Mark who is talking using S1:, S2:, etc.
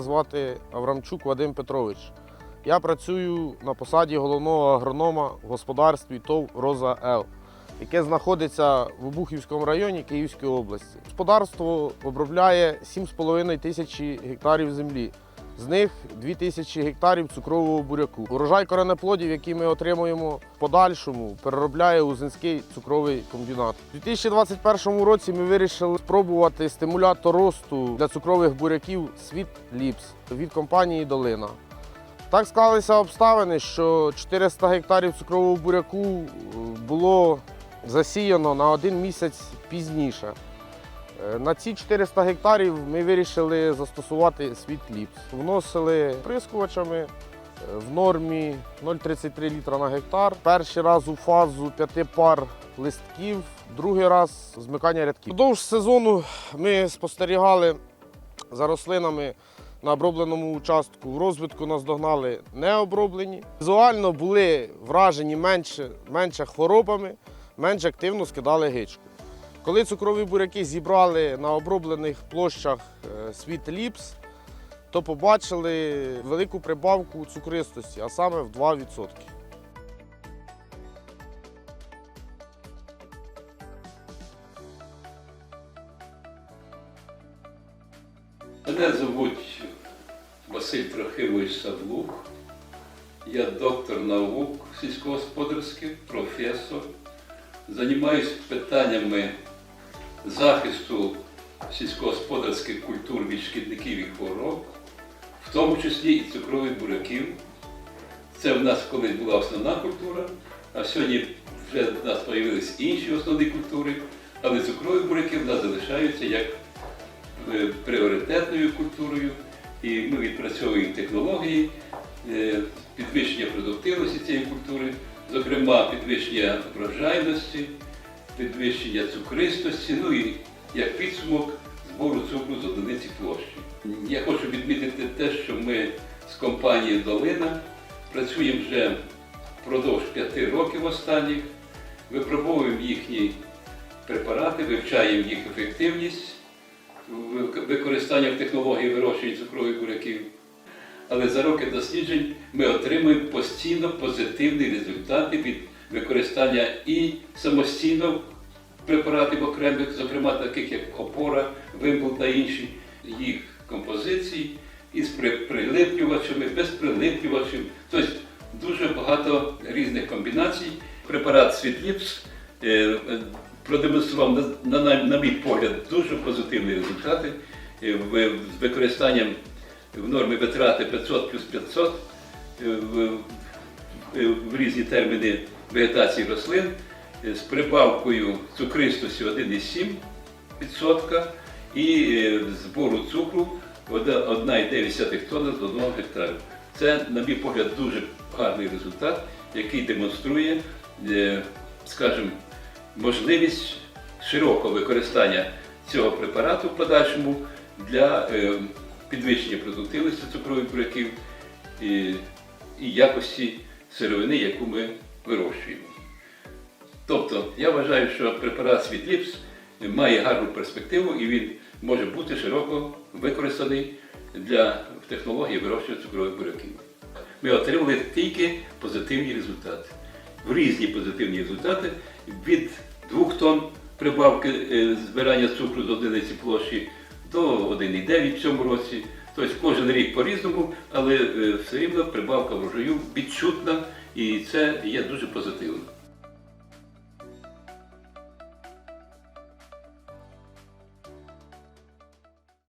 S1: звати Аврамчук Вадим Петрович. Я працюю на посаді головного агронома в господарстві ТОВ Роза Л, яке знаходиться в Обухівському районі Київської області. Господарство обробляє 7,5 тисячі гектарів землі. З них 2 тисячі гектарів цукрового буряку. Урожай коренеплодів, який ми отримуємо в подальшому, переробляє Узинський цукровий комбінат. У 2021 році ми вирішили спробувати стимулятор росту для цукрових буряків Світ Ліпс від компанії Долина. Так склалися обставини, що 400 гектарів цукрового буряку е, було засіяно на один місяць пізніше. Е, На ці 400 гектарів ми вирішили застосувати світ ліпс. Вносили прискувачами е, в нормі 0,33 літра на гектар. Перший раз у фазу п'яти пар листків, другий раз змикання рядків. Впродовж сезону ми спостерігали за рослинами на обробленому участку. В розвитку нас догнали необроблені. Візуально були вражені менше, менше хворобами, менш активно скидали гичку. Коли цукрові буряки зібрали на оброблених площах е, світ ліпс, то побачили велику прибавку цукристості, а саме в 2%.
S2: Мене звуть Василь Трохимович Савлух. Я доктор наук сільськогосподарських, професор. Займаюся питаннями захисту сільськогосподарських культур від шкідників і хвороб, в тому числі і цукрових буряків. Це в нас колись була основна культура, а сьогодні вже в нас з'явилися інші основні культури, але цукрові буряки в нас залишаються як е, пріоритетною культурою, і ми відпрацьовуємо технології е, підвищення продуктивності цієї культури, зокрема підвищення врожайності, підвищення цукристості, ну і як підсумок збору цукру з одиниці площі. Я хочу відмітити те, що ми з компанією Долина працюємо вже впродовж п'яти років останніх, випробовуємо їхні препарати, вивчаємо їх ефективність використання технології вирощення цукрових буряків. Але за роки досліджень ми отримуємо постійно позитивні результати від використання і самостійно препаратів окремих, зокрема таких як опора, вимбул та інші їх композицій, із при- прилиплювачами, без прилиплювачів. Тобто дуже багато різних комбінацій. Препарат Світліпс е, продемонстрував, на, мій погляд, дуже позитивні результати е, з використанням в нормі витрати 500 плюс 500 е, в, в- різні терміни вегетації рослин е, з прибавкою цукристості 1,7% і е, збору цукру 1,9 тонни з 1 гектару. Це, на мій погляд, дуже гарний результат, який демонструє, е, скажімо, можливість широкого використання цього препарату в подальшому для е, підвищення продуктивності цукрових буряків і, і якості сировини, яку ми вирощуємо. Тобто я вважаю, що препарат Світліпс має гарну перспективу і він може бути широко використаний для технології вирощування цукрових буряків. Ми отримали тільки позитивні результати. В різні позитивні результати від 2 тонн прибавки е, збирання цукру з одиниці площі до 1,9 в цьому році. Тобто кожен рік по-різному, але е, все рівно прибавка врожаю відчутна і це є дуже позитивно.